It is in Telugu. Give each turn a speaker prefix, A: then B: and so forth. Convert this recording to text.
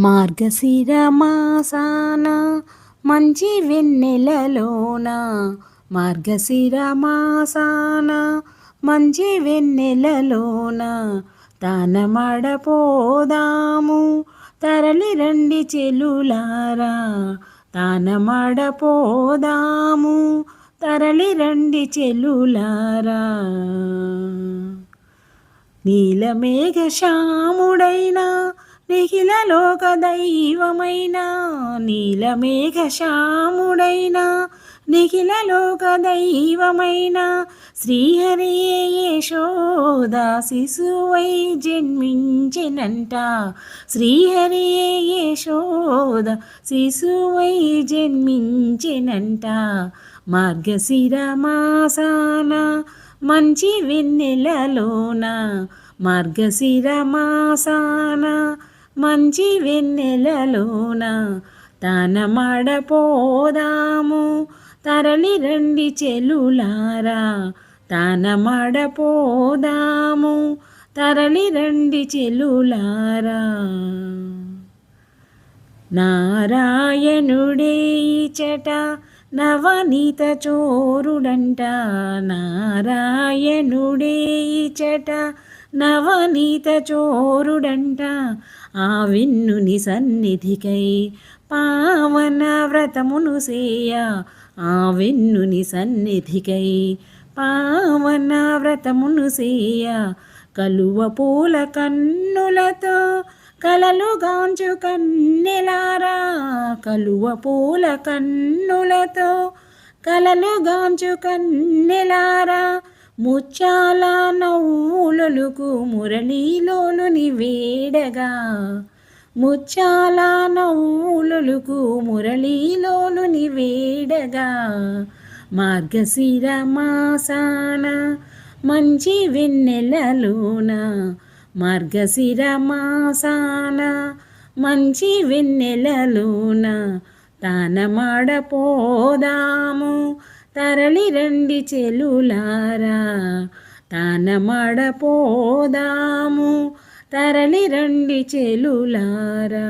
A: మార్గశిర మాసాన మంచి వెన్నెలలోన. మార్గశిర మాసాన మంచి వెన్నెలలోన. తానమడపోదాము తరలి రండి చెలులారా. తానమడపోదాము తరలి రండి చెలులారా. నీలమేఘ శ్యాముడైనా నిఖిల లోక దైవమైన నీలమేఘ శ్యాముడైన నిఖిల లోక దైవమైన శ్రీహరి యశోద శిశువై జన్మించినంట. శ్రీహరి యశోద శిశువై జన్మించినంట. మార్గశిర మాసాన మంచి వెన్నెలలోన మార్గశిర మాసాన మంచి వెన్నెలలోన తానమడపోదాము. తరలి రండి చెలులారా తానమడపోదాము. తరలి రండి చెలులారా. నారాయణుడే చట నవనీత చోరుడంట. నారాయణుడే చట నవనీత చోరుడంట. ఆ విన్నుని సన్నిధికై పావన వ్రతమును సేయ. ఆ విన్నుని సన్నిధికై పావన వ్రతమును సేయ. కలువ పూల కన్నులతో కలలు గాంచు కన్నెలారా. కలువ పూల కన్నులతో కలలు గాంచు కన్నెలారా. ముచ్చాల నవ్వులకు మురళీలోనుని వేడగా ముచ్చాల నవ్వులకు మురళీలోనుని వేడగా మార్గశిర మాసాన మంచి వెన్నెలలోన. మార్గశిర మాసాన మంచి వెన్నెలలోన. తానమాడపోదాము తరలి రండి చెలులారా. తానమాడపోదాము. తరలి రండి చెలులారా.